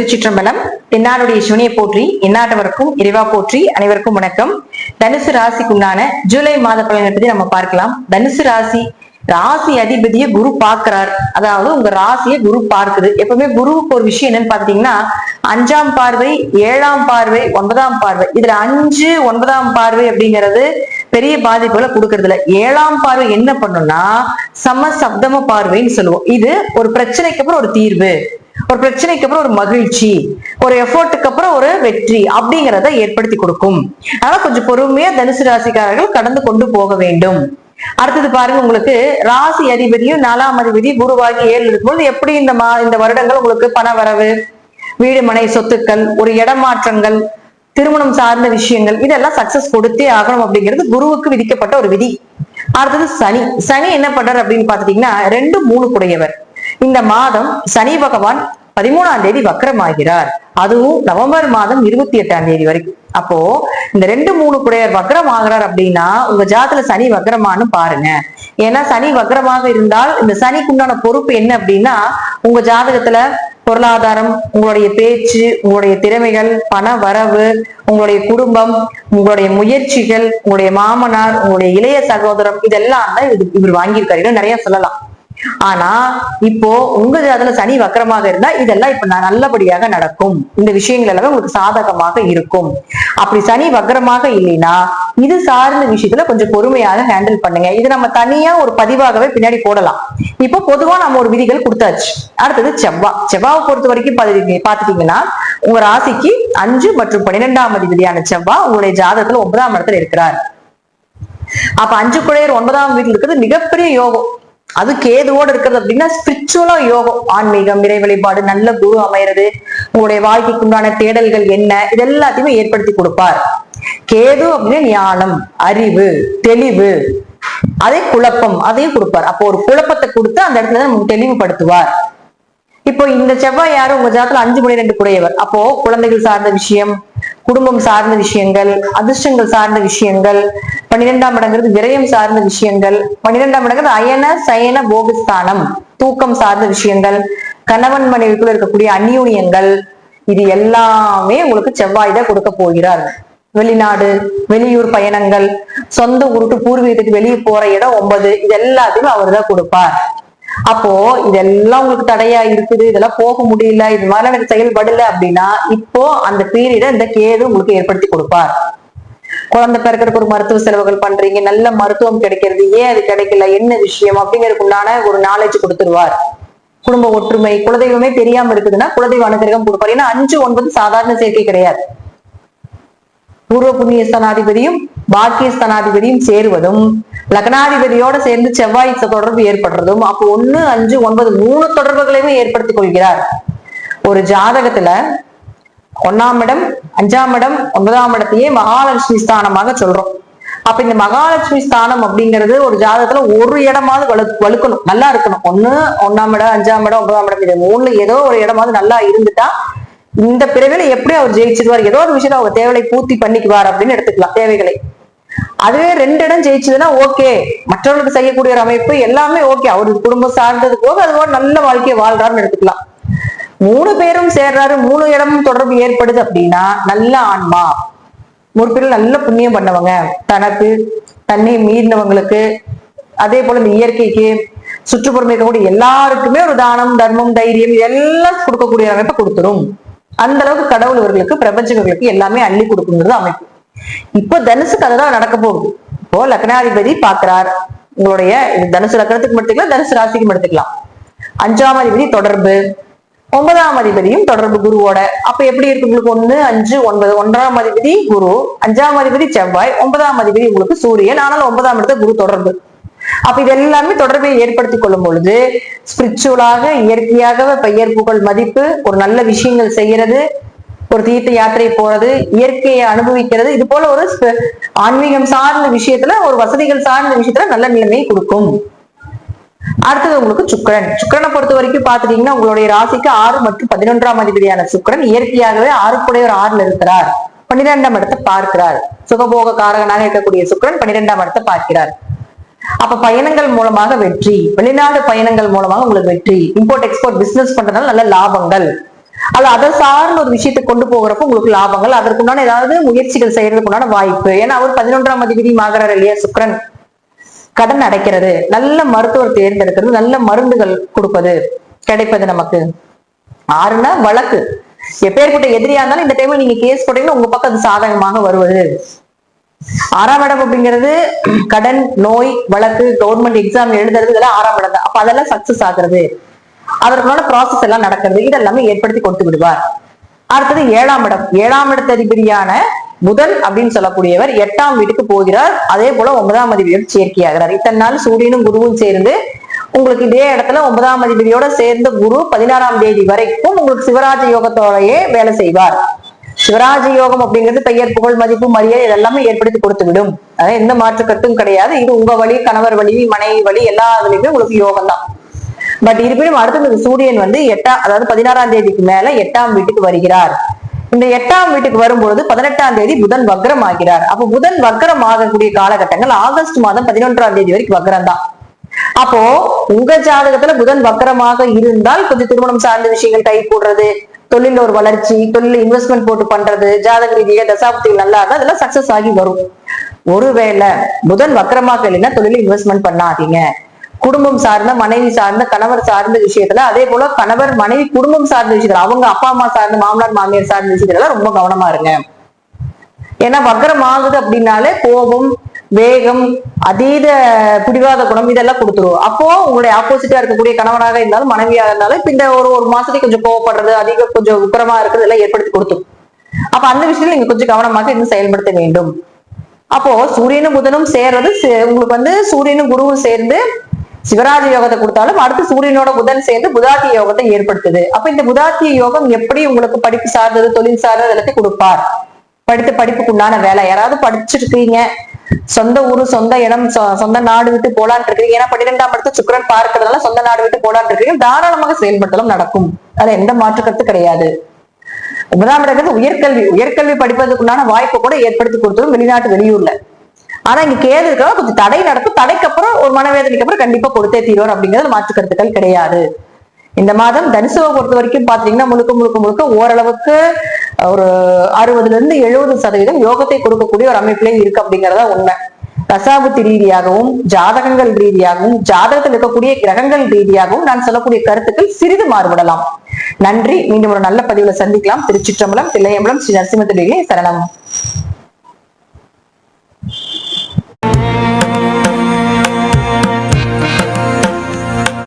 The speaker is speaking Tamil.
திருச்சிற்றம்பலம் என்னாருடைய சிவனியை போற்றி எந்நாட்டவருக்கும் இறைவா போற்றி அனைவருக்கும் வணக்கம். தனுசு ராசிக்குண்டான ஜூலை மாத பலனை பத்தி நம்ம பார்க்கலாம். தனுசு ராசி ராசி அதிபதியை குரு பார்க்கிறார். அதாவது உங்க ராசியை குரு பார்க்குது. எப்பவுமே குருவுக்கு ஒரு விஷயம் என்னன்னு பாத்தீங்கன்னா அஞ்சாம் பார்வை ஏழாம் பார்வை ஒன்பதாம் பார்வை. இதுல அஞ்சு ஒன்பதாம் பார்வை அப்படிங்கிறது பெரிய பாதிப்புகளை கொடுக்கறது இல்ல ஏழாம் பார்வை என்ன பண்ணும்னா சம சப்தம பார்வைன்னு சொல்லுவோம். இது ஒரு பிரச்சனைக்கு அப்புறம் ஒரு தீர்வு. ஒரு பிரச்சனைக்கு அப்புறம் ஒரு மகிழ்ச்சி ஒரு எஃபோர்ட்டுக்கு அப்புறம் ஒரு வெற்றி அப்படிங்கிறத ஏற்படுத்தி கொடுக்கும். அதனால கொஞ்சம் பொறுமையா தனுசு ராசிக்காரர்கள் கடந்து கொண்டு போக வேண்டும். அடுத்தது பாருங்க உங்களுக்கு ராசி அதிபதியும் நாலாம் அதிபதி குருவாகி ஏழு இருக்கும்போது எப்படி இந்த மா இந்த வருடங்கள் உங்களுக்கு பண வரவு வீடு மனை சொத்துக்கள் ஒரு இடமாற்றங்கள் திருமணம் சார்ந்த விஷயங்கள் இதெல்லாம் சக்சஸ் கொடுத்தே ஆகணும் அப்படிங்கிறது குருவுக்கு விதிக்கப்பட்ட ஒரு விதி. அடுத்தது சனி. சனி என்ன பண்றாரு அப்படின்னு பாத்துட்டீங்கன்னா ரெண்டு மூணு குடையவர் இந்த மாதம் சனி பகவான் பதிமூணாம் தேதி வக்கரமாகிறார் அதுவும் நவம்பர் மாதம் இருபத்தி எட்டாம் தேதி வரைக்கும். அப்போ இந்த ரெண்டு மூணு குடையர் வக்கரம் ஆகிறார் அப்படின்னா உங்க ஜாதத்துல சனி வக்கரமானு பாருங்க. ஏன்னா சனி வக்கரமாக இருந்தால் இந்த சனிக்கு உண்டான பொறுப்பு என்ன அப்படின்னா உங்க ஜாதகத்துல பொருளாதாரம் உங்களுடைய பேச்சு உங்களுடைய திறமைகள் பண வரவு உங்களுடைய குடும்பம் உங்களுடைய முயற்சிகள் உங்களுடைய மாமனார் உங்களுடைய இளைய சகோதரம் இதெல்லாம் தான் இவர் வாங்கியிருக்காரு. இன்னும் நிறைய சொல்லலாம். ஆனா இப்போ உங்க ஜாதத்துல சனி வக்கரமாக இருந்தா இதெல்லாம் இப்ப நல்லபடியாக நடக்கும். இந்த விஷயங்கள் எல்லாமே உங்களுக்கு சாதகமாக இருக்கும். அப்படி சனி வக்கரமாக இல்லைன்னா இது சார்ந்த விஷயத்துல கொஞ்சம் பொறுமையாக ஹேண்டில் பண்ணுங்க. இது நம்ம தனியா ஒரு பதிவாகவே பின்னாடி போடலாம். இப்போ பொதுவா நம்ம ஒரு விதிகள் கொடுத்தாச்சு. அடுத்தது செவ்வா. செவ்வாவை பொறுத்த வரைக்கும் பாத்துட்டீங்கன்னா உங்க ராசிக்கு அஞ்சு மற்றும் பன்னிரெண்டாம் அதிபதியான செவ்வா உங்களுடைய ஜாதகத்துல ஒன்பதாம் இடத்துல இருக்கிறார். அப்ப அஞ்சு குழையர் ஒன்பதாம் வீட்டுல இருக்கிறது மிகப்பெரிய யோகம். அது கேதுவோடு இருக்கிறது அப்படின்னா ஸ்பிரிச்சுவலா யோகம் ஆன்மீகம் இறை வழிபாடு நல்ல குரு அமைகிறது உங்களுடைய வாழ்க்கைக்கு உண்டான தேடல்கள் என்ன இது எல்லாத்தையுமே ஏற்படுத்தி கொடுப்பார். கேது அப்படின்னா ஞானம் அறிவு தெளிவு அதே குழப்பம் அதையும் கொடுப்பார். அப்போ ஒரு குழப்பத்தை கொடுத்து அந்த இடத்துல நமக்கு தெளிவுபடுத்துவார். இப்போ இந்த செவ்வாய் யாரும் உங்க ஜாதத்துல அஞ்சு மணி ரெண்டு குடையவர். அப்போ குழந்தைகள் சார்ந்த விஷயம் குடும்பம் சார்ந்த விஷயங்கள் அதிர்ஷ்டங்கள் சார்ந்த விஷயங்கள் பன்னிரெண்டாம் இடங்கிறது விரயம் சார்ந்த விஷயங்கள் பன்னிரெண்டாம் இடங்கிறது அயன சயன போகஸ்தானம் தூக்கம் சார்ந்த விஷயங்கள் கணவன் மனைவிக்குள்ள இருக்கக்கூடிய அந்யூனியங்கள் இது எல்லாமே உங்களுக்கு செவ்வாய் தான் கொடுக்க போகிறார். வெளிநாடு வெளியூர் பயணங்கள் சொந்த ஊருக்கு பூர்வீகத்துக்கு வெளியே போற இடம் ஒன்பது இது எல்லாத்தையும் அவர் தான் கொடுப்பார். அப்போ இதெல்லாம் உங்களுக்கு தடையா இருக்குது இதெல்லாம் போக முடியல இது மாதிரி எனக்கு செயல்படல அப்படின்னா இப்போ அந்த பீரியட இந்த கேது உங்களுக்கு ஏற்படுத்தி கொடுப்பார். குழந்தை பிறக்கிறதுக்கு ஒரு மருத்துவ செலவுகள் பண்றீங்க நல்ல மருத்துவம் கிடைக்கிறது ஏன் அது கிடைக்கல என்ன விஷயம் அப்படிங்கிறதுக்கு உண்டான ஒரு நாலேஜ் கொடுத்துருவார். குடும்ப ஒற்றுமை குலதெய்வமே தெரியாம இருக்குதுன்னா குலதெய்வ அனுகிரகம் கொடுப்பார். ஏன்னா அஞ்சு ஒன்பது சாதாரண சேர்க்கை கிடையாது. பூர்வ புண்ணிய ஸ்தானாதிபதியும் பாக்கிய ஸ்தானாதிபதியும் சேருவதும் லக்னாதிபதியோட சேர்ந்து செவ்வாய் தொடர்பு ஏற்படுறதும் அப்போ ஒண்ணு அஞ்சு ஒன்பது மூணு தொடர்புகளையுமே ஏற்படுத்திக் கொள்கிறார். ஒரு ஜாதகத்துல ஒன்னாம் இடம் அஞ்சாம் இடம் ஒன்பதாம் இடத்தையே மகாலட்சுமி ஸ்தானமாக சொல்றோம். அப்ப இந்த மகாலட்சுமி ஸ்தானம் அப்படிங்கிறது ஒரு ஜாதகத்துல ஒரு இடமாவது வலு வலுக்கணும் நல்லா இருக்கணும். ஒண்ணு ஒன்னாம் இடம் அஞ்சாம் இடம் ஒன்பதாம் இடம் இது மூணுல ஏதோ ஒரு இடமாவது நல்லா இருந்துட்டா இந்த பிறவில எப்படி அவர் ஜெயிச்சிருவார் ஏதோ ஒரு விஷயத்த அவங்க தேவையை பூர்த்தி பண்ணிக்குவார் அப்படின்னு எடுத்துக்கலாம் தேவைகளை. அதுவே ரெண்டு இடம் ஜெயிச்சதுன்னா ஓகே. மற்றவர்களுக்கு செய்யக்கூடிய ஒரு அமைப்பு எல்லாமே ஓகே. அவருக்கு குடும்பம் சார்ந்தது போக அது நல்ல வாழ்க்கையை வாழ்றாருன்னு எடுத்துக்கலாம். மூணு பேரும் சேர்றாரு மூணு இடமும் தொடர்பு ஏற்படுது அப்படின்னா நல்ல ஆன்மா. முற்பில் நல்ல புண்ணியம் பண்ணவங்க தனக்கு தன்னை மீறினவங்களுக்கு அதே போல இந்த இயற்கைக்கு சுற்றுப்புறம் இருக்கக்கூடிய எல்லாருக்குமே ஒரு தானம் தர்மம் தைரியம் இதெல்லாம் கொடுக்கக்கூடிய அமைப்பை கொடுத்துரும். அந்த அளவுக்கு கடவுள் இவர்களுக்கு பிரபஞ்சங்களுக்கு எல்லாமே அள்ளி கொடுக்குங்கிறது அமைப்பு. இப்போ தனுசுக்கு அதுதான் நடக்க போகுது. இப்போ லக்னாதிபதி பாக்குறார் உங்களுடைய தனுசு லக்னத்துக்கு எடுத்துக்கலாம் தனுசு ராசிக்கும் எடுத்துக்கலாம். அஞ்சாம் அதிபதி தொடர்பு. ஒன்பதாம் அதிபதியும் தொடர்பு குருவோட. அப்ப எப்படி இருக்கு உங்களுக்கு ஒண்ணு அஞ்சு ஒன்பது? ஒன்றாம் அதிபதி குரு அஞ்சாம் அதிபதி செவ்வாய் ஒன்பதாம் அதிபதி உங்களுக்கு சூரியன். ஆனால் ஒன்பதாம் இடத்துல குரு தொடர்பு. அப்ப இது எல்லாமே தொடர்பை ஏற்படுத்தி கொள்ளும் பொழுது ஸ்பிரிச்சுவலாக இயற்கையாக பெயர் புகழ் மதிப்பு ஒரு நல்ல விஷயங்கள் செய்யறது ஒரு தீர்த்த யாத்திரை போறது இயற்கையை அனுபவிக்கிறது இது போல ஒரு ஆன்மீகம் சார்ந்த விஷயத்துல ஒரு வசதிகள் சார்ந்த விஷயத்துல நல்ல நிலைமையை கொடுக்கும். அடுத்தது உங்களுக்கு சுக்கிரன். சுக்கிரனை பொறுத்த வரைக்கும் பாத்துட்டீங்கன்னா உங்களுடைய ராசிக்கு ஆறு மற்றும் பதினொன்றாம் அதிபதியான சுக்கிரன் இயற்கையாகவே ஆறுக்குடைய ஒரு ஆறுல இருக்கிறார். பன்னிரெண்டாம் இடத்தை பார்க்கிறார். சுகபோக காரகனாக இருக்கக்கூடிய சுக்கிரன் பன்னிரெண்டாம் இடத்தை பார்க்கிறார். அப்ப பயணங்கள் மூலமாக வெற்றி. வெளிநாடு பயணங்கள் மூலமாக உங்களுக்கு வெற்றி. இம்போர்ட் எக்ஸ்போர்ட் பிசினஸ் பண்றதுனால நல்ல லாபங்கள். அல்ல அதை சார்ந்த ஒரு விஷயத்தை கொண்டு போகிறப்ப உங்களுக்கு லாபங்கள். அதற்குண்டான ஏதாவது முயற்சிகள் செய்யறதுக்குண்டான வாய்ப்பு. ஏன்னா அவர் பதினொன்றாம் அதிபதி ஆகிறார் இல்லையா சுக்கிரன்? கடன் அடைக்கிறது. நல்ல மருத்துவர் தேர்ந்தெடுக்கிறது. நல்ல மருந்துகள் கொடுப்பது கிடைப்பது நமக்கு. ஆறுனா வழக்கு. எப்பேற்பட்ட எதிரியா இருந்தாலும் இந்த டைம்ல நீங்க கேஸ் போட்டீங்கன்னா உங்க பக்கம் அது சாதகமாக வருவது. ஆறாம் இடம் அப்படிங்கிறது கடன் நோய் வழக்கு கவர்மெண்ட் எக்ஸாம் எழுதுறது இதெல்லாம் ஆறாம் இடம் தான். அப்ப அதெல்லாம் சக்சஸ் ஆகுறது. அவர்களோட ப்ராசஸ் எல்லாம் நடக்கிறது. இதெல்லாமே ஏற்படுத்தி கொடுத்து விடுவார். அடுத்தது ஏழாம் இடம். ஏழாம் இடத்த அதிபதியான புதன் அப்படின்னு சொல்லக்கூடியவர் எட்டாம் வீட்டுக்கு போகிறார். அதே போல ஒன்பதாம் அதிபதியோடு சேர்க்கையாகிறார். இத்தனை நாள் சூரியனும் குருவும் சேர்ந்து உங்களுக்கு இதே இடத்துல ஒன்பதாம் அதிபதியோட சேர்ந்த குரு பதினாறாம் தேதி வரைக்கும் உங்களுக்கு சிவராஜ யோகத்தோடையே வேலை செய்வார். சிவராஜ யோகம் அப்படிங்கிறது பெயர் புகழ் மதிப்பு மரியாதை இதெல்லாமே ஏற்படுத்தி கொடுத்து விடும் அதாவது எந்த மாற்று கருத்தும் கிடையாது. இது உங்க வழி கணவர் வழி மனைவி வழி எல்லா இதுலயுமே உங்களுக்கு யோகம் தான். பட் இருப்பினும் அடுத்து இந்த சூரியன் வந்து எட்டாம் அதாவது பதினாறாம் தேதிக்கு மேல எட்டாம் வீட்டுக்கு வருகிறார். இந்த எட்டாம் வீட்டுக்கு வரும்பொழுது பதினெட்டாம் தேதி புதன் வக்ரம் ஆகிறார். அப்ப புதன் வக்ரம் ஆகக்கூடிய காலகட்டங்கள் ஆகஸ்ட் மாதம் பதினொன்றாம் தேதி வரைக்கும் வக்ரம் தான். அப்போ உங்க ஜாதகத்துல புதன் வக்கரமாக இருந்தால் கொஞ்சம் திருமணம் சார்ந்த விஷயங்கள் கை கூடுறது தொழில ஒரு வளர்ச்சி தொழில இன்வெஸ்ட்மெண்ட் போட்டு பண்றது ஜாதக ரீதியாக தசாப்திகள் நல்லா இருந்தா அதெல்லாம் சக்சஸ் ஆகி வரும். ஒருவேளை புதன் வக்கரமாக இல்லைன்னா தொழில இன்வெஸ்ட்மெண்ட் பண்ணாதீங்க. குடும்பம் சார்ந்த மனைவி சார்ந்த கணவர் சார்ந்த விஷயத்துல அதே போல கணவர் மனைவி குடும்பம் சார்ந்த விஷயத்துல அவங்க அப்பா அம்மா சார்ந்த மாமனார் மாமியார் சார்ந்த விஷயத்துல ரொம்ப கவனமா இருங்க. ஏன்னா வக்கரம் ஆகுது அப்படின்னாலே கோபம் வேகம் அதீத பிடிவாத குணம் இதெல்லாம் கொடுத்துரும். அப்போ உங்களுடைய ஆப்போசிட்டா இருக்கக்கூடிய கணவனாக இருந்தாலும் மனைவியாக இருந்தாலும் இப்ப இந்த ஒரு ஒரு மாசத்துக்கு கொஞ்சம் கோவப்படுறது அதிக கொஞ்சம் உக்கரமா இருக்கிறது எல்லாம் ஏற்படுத்தி கொடுத்துரும். அப்ப அந்த விஷயத்துல நீங்க கொஞ்சம் கவனமாக இன்னும் செயல்படுத்த வேண்டும். அப்போ சூரியனும் புதனும் சேர்றது சே- உங்களுக்கு வந்து சூரியனும் குருவும் சேர்ந்து சிவராஜ யோகத்தை கொடுத்தாலும் அடுத்து சூரியனோட புதன் சேர்ந்து புதாத்திய யோகத்தை ஏற்படுத்துது. அப்ப இந்த புதாத்திய யோகம் எப்படி உங்களுக்கு படிப்பு சார்ந்தது தொழில் சார்ந்தது எல்லாத்தையும் கொடுப்பார். படித்த படிப்புக்கு உண்டான வேலை. யாராவது படிச்சிருக்கீங்க சொந்த ஊரு சொந்த இடம் சொந்த நாடு விட்டு போலான்னு இருக்கீங்க ஏன்னா பன்னிரெண்டாம் இடத்து சுக்கிரன் பார்க்கறதுனால சொந்த நாடு விட்டு போலான்னு இருக்கீங்க தாராளமாக செயல்படுத்தலும் நடக்கும். அதுல எந்த மாற்று கருத்து கிடையாது. ஒன்பதாம் இடங்கிறது உயர்கல்வி. உயர்கல்வி படிப்பதற்குண்டான வாய்ப்பு கூட ஏற்படுத்தி கொடுத்ததும் வெளிநாட்டு வெளியூர்ல. ஆனா இங்க கேது கொஞ்சம் தடை நடக்கும். தடைக்கு அப்புறம் ஒரு மனவேதனைக்கு அப்புறம் கண்டிப்பா கொடுத்தே தீர்வார் அப்படிங்கிறது மாற்று கருத்துக்கள் கிடையாது. இந்த மாதம் தனுசுவை பொறுத்த வரைக்கும் பாத்தீங்கன்னா முழுக்க முழுக்க முழுக்க ஓரளவுக்கு ஒரு அறுபதுல இருந்து எழுபது சதவீதம் யோகத்தை கொடுக்கக்கூடிய ஒரு அமைப்பிலே இருக்கு அப்படிங்கறதா உண்மை. தசாபுத்தி ரீதியாகவும் ஜாதகங்கள் ரீதியாகவும் ஜாதகத்தில் இருக்கக்கூடிய கிரகங்கள் ரீதியாகவும் நான் சொல்லக்கூடிய கருத்துக்கள் சிறிது மாறுபடலாம். நன்றி. மீண்டும் ஒரு நல்ல பதிவுல சந்திக்கலாம். திருச்சிற்றம்பலம் தில்லையம்பலம் ஸ்ரீ நரசிம்ம சரணம்.